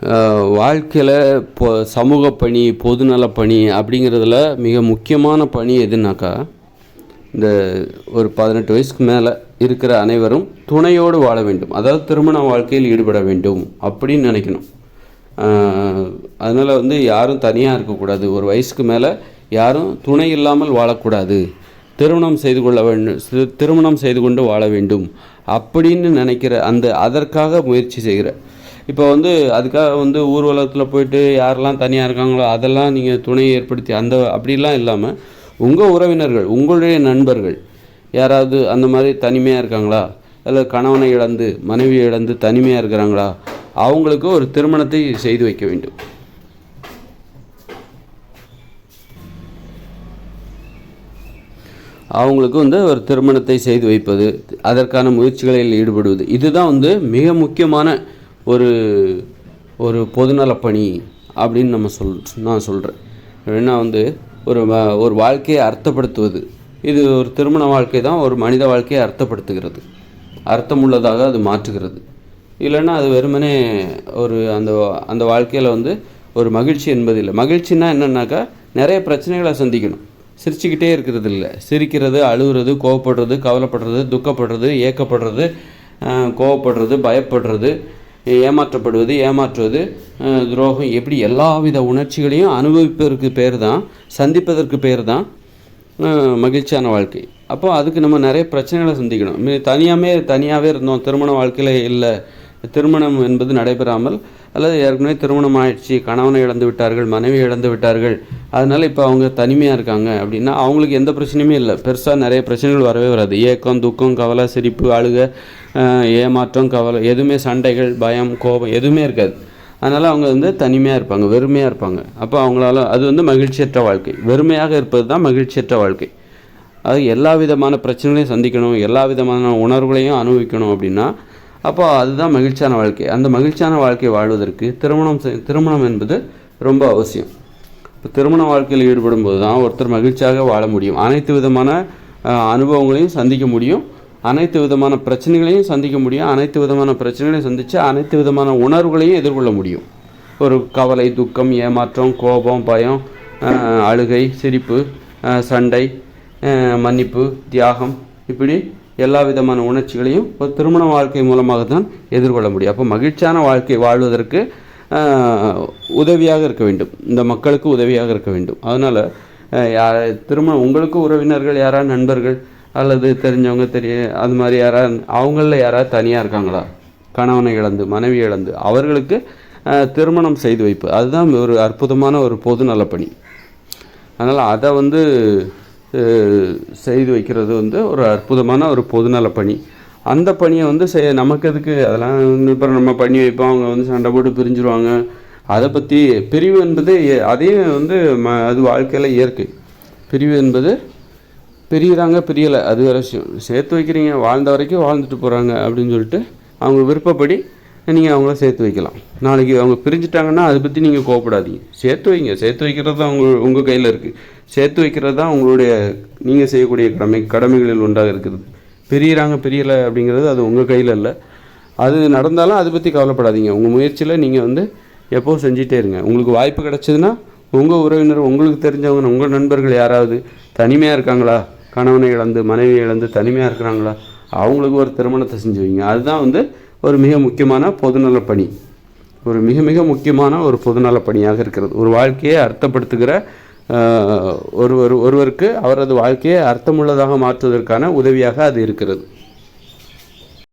வாழ்க்கையில் இப்போ சமூக பணி பொதுநல பணி அப்படிங்கிறதுல மிக முக்கியமான பணி எதுனாக்கா இந்த ஒரு பதினெட்டு வயசுக்கு மேலே இருக்கிற அனைவரும் துணையோடு வாழ வேண்டும். அதாவது திருமண வாழ்க்கையில் ஈடுபட வேண்டும் அப்படின்னு நினைக்கணும். அதனால் வந்து யாரும் தனியாக இருக்கக்கூடாது. ஒரு வயசுக்கு மேலே யாரும் துணை இல்லாமல் வாழக்கூடாது. திருமணம் செய்து கொள்ள வேண்டும் திருமணம் செய்து கொண்டு வாழ வேண்டும் அப்படின்னு நினைக்கிற அந்த அதற்காக முயற்சி செய்கிற இப்போ வந்து அதுக்காக வந்து ஊர்வலத்தில் போயிட்டு யாரெல்லாம் தனியாக இருக்காங்களோ அதெல்லாம் நீங்கள் துணையை ஏற்படுத்தி அந்த அப்படிலாம் இல்லாமல் உங்கள் உறவினர்கள் உங்களுடைய நண்பர்கள் யாராவது அந்த மாதிரி தனிமையாக இருக்காங்களா? இல்லை கணவனை இழந்து மனைவியை இழந்து தனிமையாக இருக்கிறாங்களா? அவங்களுக்கு ஒரு திருமணத்தை செய்து வைக்க வேண்டும். அவங்களுக்கு வந்து ஒரு திருமணத்தை செய்து வைப்பது அதற்கான முயற்சிகளில் ஈடுபடுவது இதுதான் வந்து மிக முக்கியமான ஒரு ஒரு பொதுநலப்பணி அப்படின்னு நம்ம சொல் நான் சொல்கிறேன் ஏன்னா வந்து ஒரு ஒரு வாழ்க்கையை அர்த்தப்படுத்துவது இது ஒரு திருமண வாழ்க்கை தான் ஒரு மனித வாழ்க்கையை அர்த்தப்படுத்துகிறது. அர்த்தமுள்ளதாக அது மாற்றுகிறது. இல்லைன்னா அது வெறுமனே ஒரு அந்த அந்த வாழ்க்கையில் வந்து ஒரு மகிழ்ச்சி என்பது இல்லை மகிழ்ச்சின்னா என்னென்னாக்கா நிறைய பிரச்சனைகளை சந்திக்கணும். சிரிச்சுக்கிட்டே இருக்கிறது இல்லை சிரிக்கிறது அழுகுறது கோவப்படுறது கவலைப்படுறது துக்கப்படுறது ஏக்கப்படுறது கோவப்படுறது பயப்படுறது ஏமாற்றப்படுவது ஏமாற்றுவது துரோகம் எப்படி எல்லாவித உணர்ச்சிகளையும் அனுபவிப்பதற்கு பேர் தான் சந்திப்பதற்கு பேர் தான் மகிழ்ச்சியான வாழ்க்கை. அப்போ அதுக்கு நம்ம நிறைய பிரச்சனைகளை சந்திக்கணும். தனியாகவே தனியாமே தனியாகவே இருந்தோம். திருமண வாழ்க்கையில் இல்லை. திருமணம் என்பது நடைபெறாமல் அல்லது ஏற்கனவே திருமணம் ஆயிடுச்சு கணவனை இழந்து விட்டார்கள் மனைவி இழந்து விட்டார்கள் அதனால் இப்போ அவங்க தனிமையாக இருக்காங்க அப்படின்னா அவங்களுக்கு எந்த பிரச்சனையுமே இல்லை. பெருசாக நிறைய பிரச்சனைகள் வரவே வராது. ஏக்கம் துக்கம் கவலை சிரிப்பு அழுக ஏமாற்றம் கவலை எதுவுமே சண்டைகள் பயம் கோபம் எதுவுமே இருக்காது. அதனால் அவங்க வந்து தனிமையாக இருப்பாங்க வெறுமையாக இருப்பாங்க. அப்போ அவங்களால அது வந்து மகிழ்ச்சியற்ற வாழ்க்கை. வெறுமையாக இருப்பது தான் மகிழ்ச்சியற்ற வாழ்க்கை. அது எல்லா விதமான பிரச்சனைகளையும் சந்திக்கணும் எல்லா விதமான உணர்வுகளையும் அனுபவிக்கணும் அப்படின்னா அப்போ அதுதான் மகிழ்ச்சியான வாழ்க்கை. அந்த மகிழ்ச்சியான வாழ்க்கை வாழ்வதற்கு திருமணம் திருமணம் என்பது ரொம்ப அவசியம். இப்போ திருமண வாழ்க்கையில் ஈடுபடும் போது தான் ஒருத்தர் மகிழ்ச்சியாக வாழ முடியும். அனைத்து விதமான அனுபவங்களையும் சந்திக்க முடியும். அனைத்து விதமான பிரச்சனைகளையும் சந்திக்க முடியும். அனைத்து விதமான பிரச்சனைகளையும் சந்தித்து அனைத்து விதமான உணர்வுகளையும் எதிர்கொள்ள முடியும். ஒரு கவலை துக்கம் ஏமாற்றம் கோபம் பயம் அழுகை சிரிப்பு சண்டை மன்னிப்பு தியாகம் இப்படி எல்லா விதமான உணர்ச்சிகளையும் ஒரு திருமண வாழ்க்கை மூலமாக தான் எதிர்கொள்ள முடியும். அப்போ மகிழ்ச்சியான வாழ்க்கை வாழ்வதற்கு உதவியாக இருக்க வேண்டும். இந்த மக்களுக்கு உதவியாக இருக்க வேண்டும். அதனால் யார் திருமணம் உங்களுக்கு உறவினர்கள் யாரா நண்பர்கள் அல்லது தெரிஞ்சவங்க தெரிய அது மாதிரி யாரா அவங்களில் யாராவது தனியாக இருக்காங்களா? கணவனை இழந்து மனைவி இழந்து அவர்களுக்கு திருமணம் செய்து வைப்பு. அதுதான் ஒரு அற்புதமான ஒரு பொது நலப்பணி. அதனால் அதை வந்து செய்து வைக்கிறது வந்து ஒரு அற்புதமான ஒரு பொதுநல பணி. அந்த பணியை வந்து செய்ய நமக்கு எதுக்கு? அதெல்லாம் வந்து இப்போ நம்ம பண்ணி வைப்போம். அவங்க வந்து சண்டை போட்டு பிரிஞ்சிருவாங்க. அதை பற்றி பிரிவு என்பது எ- அதையும் வந்து ம அது வாழ்க்கையில் இயற்கை. பிரிவு என்பது பிரியுறாங்க பிரியலை. அது வேற விஷயம். சேர்த்து வைக்கிறீங்க. வாழ்ந்த வரைக்கும் வாழ்ந்துட்டு போகிறாங்க அப்படின்னு சொல்லிட்டு அவங்க விருப்பப்படி நீங்கள் அவங்கள சேர்த்து வைக்கலாம். நாளைக்கு அவங்க பிரிஞ்சுட்டாங்கன்னா அதை பற்றி நீங்கள் கோவப்படாதீங்க. சேர்த்து வைங்க. சேர்த்து வைக்கிறது தான் உங்கள் உங்கள் கையில் இருக்குது சேர்த்து வைக்கிறது தான் உங்களுடைய நீங்கள் செய்யக்கூடிய கடமை கடமைகளில் ஒன்றாக இருக்குது பிரியிறாங்க பிரியலை அப்படிங்கிறது அது உங்கள் கையில் இல்லை. அது நடந்தாலும் அதை பற்றி கவலைப்படாதீங்க. உங்கள் முயற்சியில் நீங்கள் வந்து எப்போவும் செஞ்சிட்டே இருங்க. உங்களுக்கு வாய்ப்பு கிடச்சதுன்னா உங்கள் உறவினர் உங்களுக்கு தெரிஞ்சவங்க உங்கள் நண்பர்கள் யாராவது தனிமையாக இருக்காங்களா? கணவனை இழந்து மனைவி இழந்து தனிமையாக இருக்கிறாங்களா? அவங்களுக்கு ஒரு திருமணத்தை செஞ்சு வைங்க. அதுதான் வந்து ஒரு மிக முக்கியமான பொதுநல பணி. ஒரு மிக மிக முக்கியமான ஒரு பொதுநல பணியாக இருக்கிறது. ஒரு வாழ்க்கையை அர்த்தப்படுத்துகிற ஒருவர் ஒருவருக்கு அவரது வாழ்க்கையை அர்த்தமுள்ளதாக மாற்றுவதற்கான உதவியாக அது இருக்கிறது.